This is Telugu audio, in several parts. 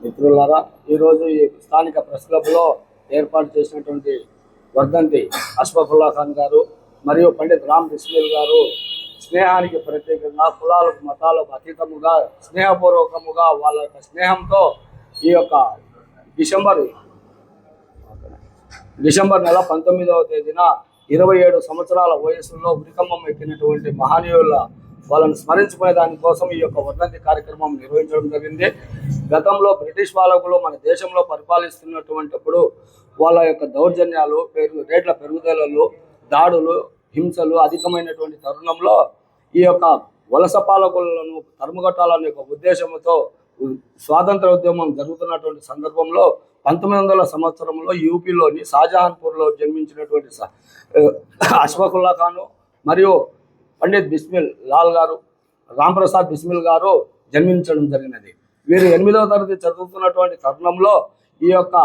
మిత్రులారా ఈరోజు ఈ స్థానిక ప్రెస్ క్లబ్లో ఏర్పాటు చేసినటువంటి వర్ధంతి అష్ఫఫుల్లా ఖాన్ గారు మరియు పండిత్ రామ్ బిస్మిల్ గారు స్నేహానికి ప్రత్యేకంగా కులాలకు మతాలకు అతీతముగా స్నేహపూర్వకముగా వాళ్ళ యొక్క స్నేహంతో ఈ యొక్క డిసెంబర్ డిసెంబర్ నెల పంతొమ్మిదవ తేదీన ఇరవై ఏడు సంవత్సరాల వయసులో ఉరికమ్మం ఎక్కినటువంటి మహనీయుల వాళ్ళని స్మరించుకునే దానికోసం ఈ యొక్క వర్ధంతి కార్యక్రమం నిర్వహించడం జరిగింది. గతంలో బ్రిటిష్ పాలకులు మన దేశంలో పరిపాలిస్తున్నటువంటిప్పుడు వాళ్ళ యొక్క దౌర్జన్యాలు పెరుగు రేట్ల పెరుగుదలలు దాడులు హింసలు అధికమైనటువంటి తరుణంలో ఈ యొక్క వలస పాలకులను తరుముగట్టాలనే ఒక ఉద్దేశంతో స్వాతంత్ర ఉద్యమం జరుగుతున్నటువంటి సందర్భంలో పంతొమ్మిది వందల సంవత్సరంలో యూపీలోని షాజహాన్పూర్లో జన్మించినటువంటి స- ఖాను మరియు పండిత్ బిస్మిల్ లాల్ గారు రాంప్రసాద్ బిస్మిల్ గారు జన్మించడం జరిగినది. వీరు ఎనిమిదవ తరగతి చదువుతున్నటువంటి తరుణంలో ఈ యొక్క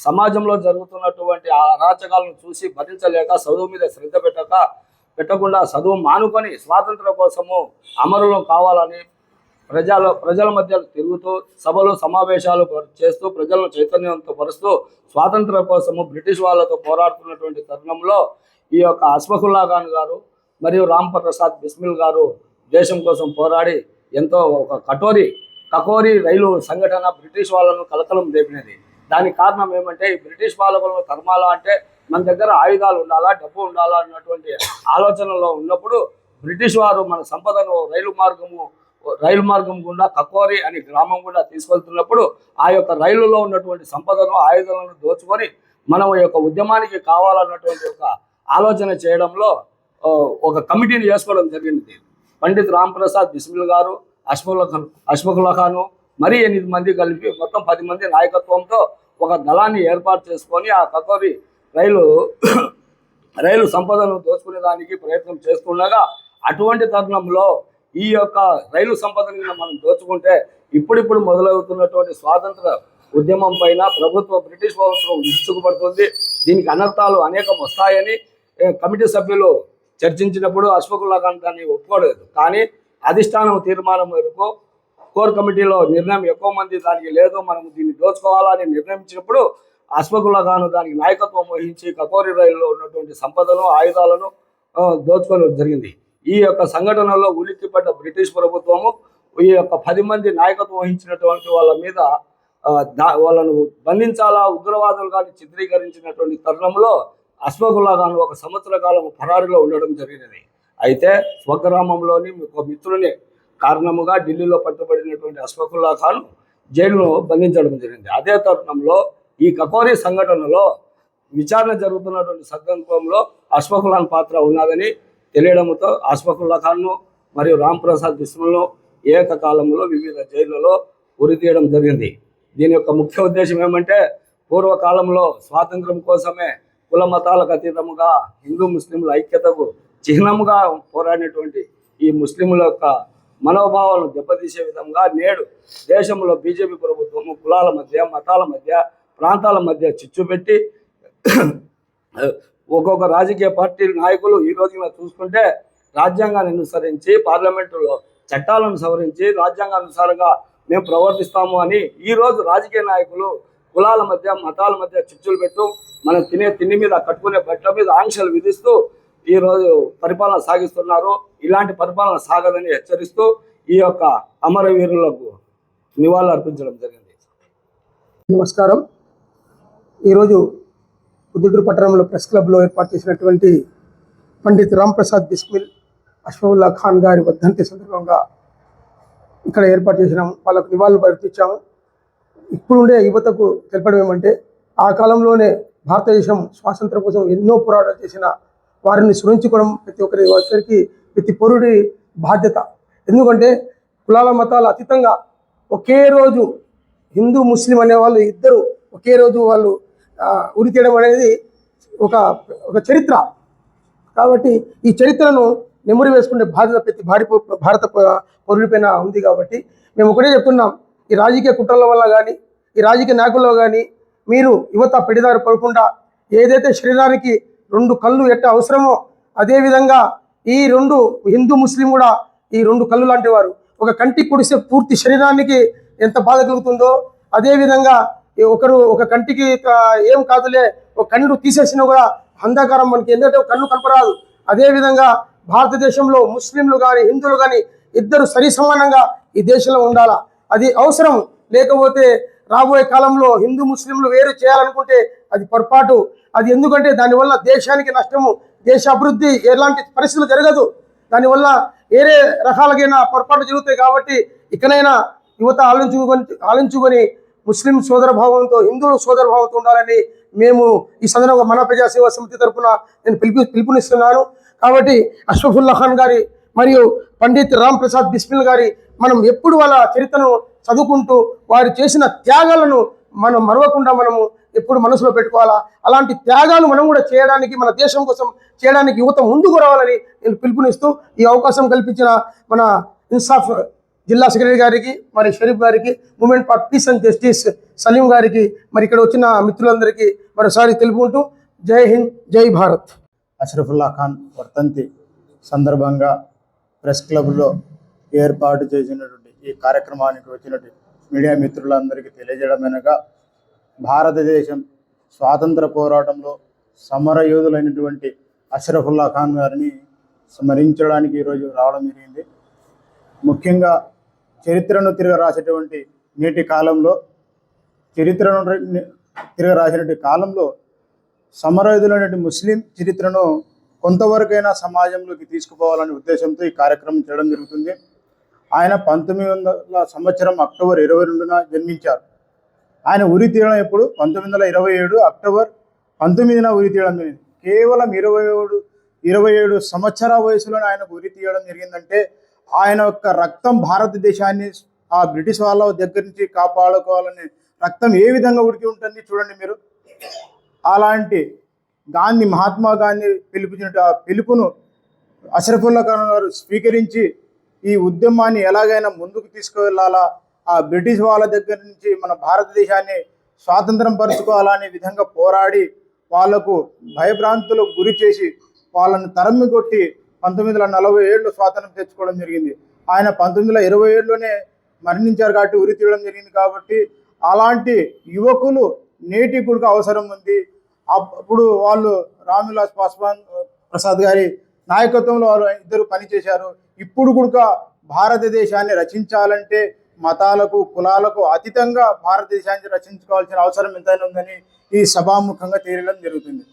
సమాజంలో జరుగుతున్నటువంటి ఆ అరాచకాలను చూసి భరించలేక చదువు మీద శ్రద్ధ పెట్టక పెట్టకుండా చదువు మానుకొని స్వాతంత్రం కోసము అమరులు కావాలని ప్రజల ప్రజల మధ్య తిరుగుతూ సభలు సమావేశాలు చేస్తూ ప్రజలను చైతన్యంతో పరుస్తూ స్వాతంత్రం కోసము బ్రిటిష్ వాళ్ళతో పోరాడుతున్నటువంటి తరుణంలో ఈ యొక్క అస్మకుల్లా ఖాన్ గారు మరియు రామ్ ప్రసాద్ బిస్మిల్ గారు దేశం కోసం పోరాడి ఎంతో ఒక కటోరి కకోరి రైలు సంఘటన బ్రిటిష్ వాళ్ళను కలకలం రేపినది. దానికి కారణం ఏమంటే ఈ బ్రిటిష్ పాలకులను తరమాలా అంటే మన దగ్గర ఆయుధాలు ఉండాలా డబ్బు ఉండాలా అన్నటువంటి ఆలోచనలో ఉన్నప్పుడు బ్రిటిష్ వారు మన సంపదను రైలు మార్గము రైలు మార్గం గుండా కకోరి అనే గ్రామం గుండా తీసుకెళ్తున్నప్పుడు ఆ యొక్క రైలులో ఉన్నటువంటి సంపదను ఆయుధాలను దోచుకొని మనం యొక్క ఉద్యమానికి కావాలన్నటువంటి ఒక ఆలోచన చేయడంలో ఒక కమిటీని చేసుకోవడం జరిగింది. పండిత్ రామ్ ప్రసాద్ బిస్మిల్ గారు అష్ఫుల్లా ఖాన్ అష్ఫకుల్లా ఖాను మరి ఎనిమిది మంది కలిపి మొత్తం పది మంది నాయకత్వంతో ఒక దళాన్ని ఏర్పాటు చేసుకొని ఆ కకోరి రైలు రైలు సంపదను దోచుకునే దానికి ప్రయత్నం చేస్తుండగా అటువంటి తరుణంలో ఈ యొక్క రైలు సంపదను మనం దోచుకుంటే ఇప్పుడిప్పుడు మొదలవుతున్నటువంటి స్వాతంత్ర ఉద్యమం పైన ప్రభుత్వ బ్రిటిష్ ప్రభుత్వం విరుచుకుపడుతుంది దీనికి అనర్థాలు అనేకం వస్తాయని కమిటీ సభ్యులు చర్చించినప్పుడు అశ్వకుల్లా ఖాన్ దాన్ని ఒప్పుకోలేదు. కానీ అధిష్టానం తీర్మానం మేరకు కోర్ కమిటీలో నిర్ణయం ఎక్కువ మంది దానికి లేదు మనం దీన్ని దోచుకోవాలని నిర్ణయించినప్పుడు అశ్వగులగాను దానికి నాయకత్వం వహించి కకోరి రైల్లో ఉన్నటువంటి సంపదను ఆయుధాలను దోచుకొని జరిగింది. ఈ యొక్క సంఘటనలో ఉలిక్కిపడ్డ బ్రిటిష్ ప్రభుత్వము ఈ యొక్క పది మంది నాయకత్వం వహించినటువంటి వాళ్ళ మీద వాళ్ళను బంధించాలా ఉగ్రవాదులు కానీ చిత్రీకరించినటువంటి తరుణంలో అశ్వకుల్లా ఒక సంవత్సర కాలం ఫరారిలో ఉండడం జరిగినది. అయితే స్వగ్రామంలోని ఒక మిత్రుని కారణముగా ఢిల్లీలో పట్టుబడినటువంటి అశ్వకుల్లా ఖాన్ జైలును బంధించడం జరిగింది. అదే తరుణంలో ఈ కకోరి సంఘటనలో విచారణ జరుగుతున్నటువంటి సందర్భంలో అశ్వకులాన్ పాత్ర ఉన్నదని తెలియడంతో అశ్వకుల్లా ఖాన్ను మరియు రామ్ ప్రసాద్ ఏకకాలంలో వివిధ జైళ్ళలో ఉరితీయడం జరిగింది. దీని యొక్క ముఖ్య ఉద్దేశం ఏమంటే పూర్వకాలంలో స్వాతంత్రం కోసమే కుల మతాలకు అతీతముగా హిందూ ముస్లింల ఐక్యతకు చిహ్నముగా పోరాడినటువంటి ఈ ముస్లింల యొక్క మనోభావాలను దెబ్బతీసే విధంగా నేడు దేశంలో బీజేపీ ప్రభుత్వము కులాల మధ్య మతాల మధ్య ప్రాంతాల మధ్య చిచ్చు పెట్టి ఒక్కొక్క రాజకీయ పార్టీ నాయకులు ఈ రోజున చూసుకుంటే రాజ్యాంగాన్ని అనుసరించి పార్లమెంటులో చట్టాలను సవరించి రాజ్యాంగానుసారంగా మేము ప్రవర్తిస్తాము అని ఈరోజు రాజకీయ నాయకులు కులాల మధ్య మతాల మధ్య చిచ్చులు పెట్టు మనం తినే తిండి మీద కట్టుకునే బట్ల మీద ఆంక్షలు విధిస్తూ ఈ రోజు పరిపాలన సాగిస్తున్నారు. ఇలాంటి పరిపాలన సాగదని హెచ్చరిస్తూ ఈ యొక్క అమరవీరులకు నివాళులు అర్పించడం జరిగింది. నమస్కారం. ఈరోజు బుద్ధుడు పట్టణంలో ప్రెస్ క్లబ్లో ఏర్పాటు చేసినటువంటి పండిత్ రాంప్రసాద్ బిస్మిల్ అష్ఫవుల్లా ఖాన్ గారి వర్ధంతి సందర్భంగా ఇక్కడ ఏర్పాటు చేసినాము. వాళ్ళకు నివాళులు అర్పించాము. ఇప్పుడుండే యువతకు తెలపడం ఏమంటే ఆ కాలంలోనే భారతదేశం స్వాతంత్రం కోసం ఎన్నో పోరాటాలు చేసిన వారిని స్మరించుకోవడం ప్రతి ఒక్కరి ఒక్కరికి ప్రతి పౌరుడి బాధ్యత. ఎందుకంటే కులాల మతాలు అతీతంగా ఒకే రోజు హిందూ ముస్లిం అనే వాళ్ళు ఇద్దరు ఒకే రోజు వాళ్ళు ఉరి తీయడం అనేది ఒక ఒక చరిత్ర. కాబట్టి ఈ చరిత్రను నెమరు వేసుకునే బాధ్యత ప్రతి భారీ భారత పౌరుడిపైన ఉంది కాబట్టి మేము ఒకటే చెప్తున్నాం ఈ రాజకీయ కుట్రల వల్ల కానీ ఈ రాజకీయ నాయకుల్లో కానీ మీరు యువత పెడిదారి పడకుండా ఏదైతే శరీరానికి రెండు కళ్ళు ఎట్ట అవసరమో అదేవిధంగా ఈ రెండు హిందూ ముస్లిం కూడా ఈ రెండు కళ్ళు లాంటి వారు. ఒక కంటికి కుడిస్తే పూర్తి శరీరానికి ఎంత బాధ కలుగుతుందో అదేవిధంగా ఒకరు ఒక కంటికి ఏం కాదులే ఒక కన్ను తీసేసినా కూడా అంధకారం మనకి. ఎందుకంటే కన్ను కనపరాదు. అదేవిధంగా భారతదేశంలో ముస్లింలు కానీ హిందువులు కానీ ఇద్దరు సరి సమానంగా ఈ దేశంలో ఉండాలా? అది అవసరం. లేకపోతే రాబోయే కాలంలో హిందూ ముస్లింలు వేరు చేయాలనుకుంటే అది పొరపాటు. అది ఎందుకంటే దానివల్ల దేశానికి నష్టము దేశ అభివృద్ధి ఎలాంటి పరిస్థితులు జరగదు. దానివల్ల వేరే రకాలకైనా పొరపాటు జరుగుతాయి కాబట్టి ఇకనైనా యువత ఆలోచించుకొని ఆలోచించుకొని ముస్లిం సోదరభావంతో హిందువుల సోదరభావంతో ఉండాలని మేము ఈ సందర్భంగా మన ప్రజాసేవా సమితి తరఫున నేను పిలుపు పిలుపునిస్తున్నాను. కాబట్టి అష్రఫుల్లా ఖాన్ గారి మరియు పండిత్ రామ్ ప్రసాద్ బిస్మిల్ గారి మనం ఎప్పుడు వాళ్ళ చరిత్రను చదువుకుంటూ వారు చేసిన త్యాగాలను మనం మరవకుండా మనము ఎప్పుడు మనసులో పెట్టుకోవాలా? అలాంటి త్యాగాలు మనం కూడా చేయడానికి మన దేశం కోసం చేయడానికి యువత ముందుకు రావాలని నేను పిలుపునిస్తూ ఈ అవకాశం కల్పించిన మన ఇన్సాఫ్ జిల్లా సెక్రటరీ గారికి మరి షరీఫ్ గారికి movement for peace and justice Saleem గారికి మరి ఇక్కడ వచ్చిన మిత్రులందరికీ మరోసారి తెలుపుకుంటూ జై హింద్ జై భారత్. అష్రఫుల్లా ఖాన్ వర్తంతి సందర్భంగా ప్రెస్ క్లబ్లో ఏర్పాటు చేసినటువంటి ఈ కార్యక్రమానికి వచ్చినటువంటి మీడియా మిత్రులందరికీ తెలియజేయడమేనగా భారతదేశం స్వాతంత్ర పోరాటంలో సమర యోధులైనటువంటి అష్రఫుల్లా ఖాన్ గారిని స్మరించడానికి ఈరోజు రావడం జరిగింది. ముఖ్యంగా చరిత్రను తిరగ రాసేటువంటి నేటి కాలంలో చరిత్రను తిరిగి తిరగ రాసినటువంటి కాలంలో సమరయుధులైనటువంటి ముస్లిం చరిత్రను కొంతవరకైనా సమాజంలోకి తీసుకుపోవాలనే ఉద్దేశంతో ఈ కార్యక్రమం చేయడం జరుగుతుంది. ఆయన పంతొమ్మిది వందల సంవత్సరం అక్టోబర్ ఇరవై రెండున జన్మించారు. ఆయన ఉరి తీయడం ఎప్పుడు? పంతొమ్మిది వందల ఇరవై ఏడు అక్టోబర్ పంతొమ్మిదిన ఉరి తీయడం జరిగింది. కేవలం ఇరవై ఏడు ఇరవై ఏడు సంవత్సరాల వయసులోనే ఆయనకు ఉరి తీయడం జరిగిందంటే ఆయన యొక్క రక్తం భారతదేశాన్ని ఆ బ్రిటిష్ వాళ్ళ దగ్గర నుంచి కాపాడుకోవాలని రక్తం ఏ విధంగా ఉడికి ఉంటుంది చూడండి మీరు. అలాంటి గాంధీ మహాత్మా గాంధీ పిలుపుచ్చినట్టు ఆ పిలుపును అషరఫుల్లా ఖాన్ గారు స్వీకరించి ఈ ఉద్యమాన్ని ఎలాగైనా ముందుకు తీసుకువెళ్ళాలా ఆ బ్రిటిష్ వాళ్ళ దగ్గర నుంచి మన భారతదేశాన్ని స్వాతంత్రం పరుచుకోవాలనే విధంగా పోరాడి వాళ్ళకు భయభ్రాంతులకు గురి చేసి వాళ్ళని తరమ్మి కొట్టి పంతొమ్మిది వందల నలభై ఏడులో స్వాతంత్రం తెచ్చుకోవడం జరిగింది. ఆయన పంతొమ్మిది వందల ఇరవై ఏడులోనే మరణించారు కాబట్టి ఉరి తీయడం జరిగింది కాబట్టి అలాంటి యువకులు నేటి అవసరం ఉంది. అప్పుడు వాళ్ళు రామ్విలాస్ పాస్వాన్ ప్రసాద్ గారి నాయకత్వంలో వారు ఇద్దరు పనిచేశారు. ఇప్పుడు కూడా భారతదేశాన్ని రచించాలంటే మతాలకు కులాలకు అతీతంగా భారతదేశాన్ని రచించుకోవాల్సిన అవసరం ఎంతైనా ఉందని ఈ సభాముఖంగా తేలడం జరుగుతుంది.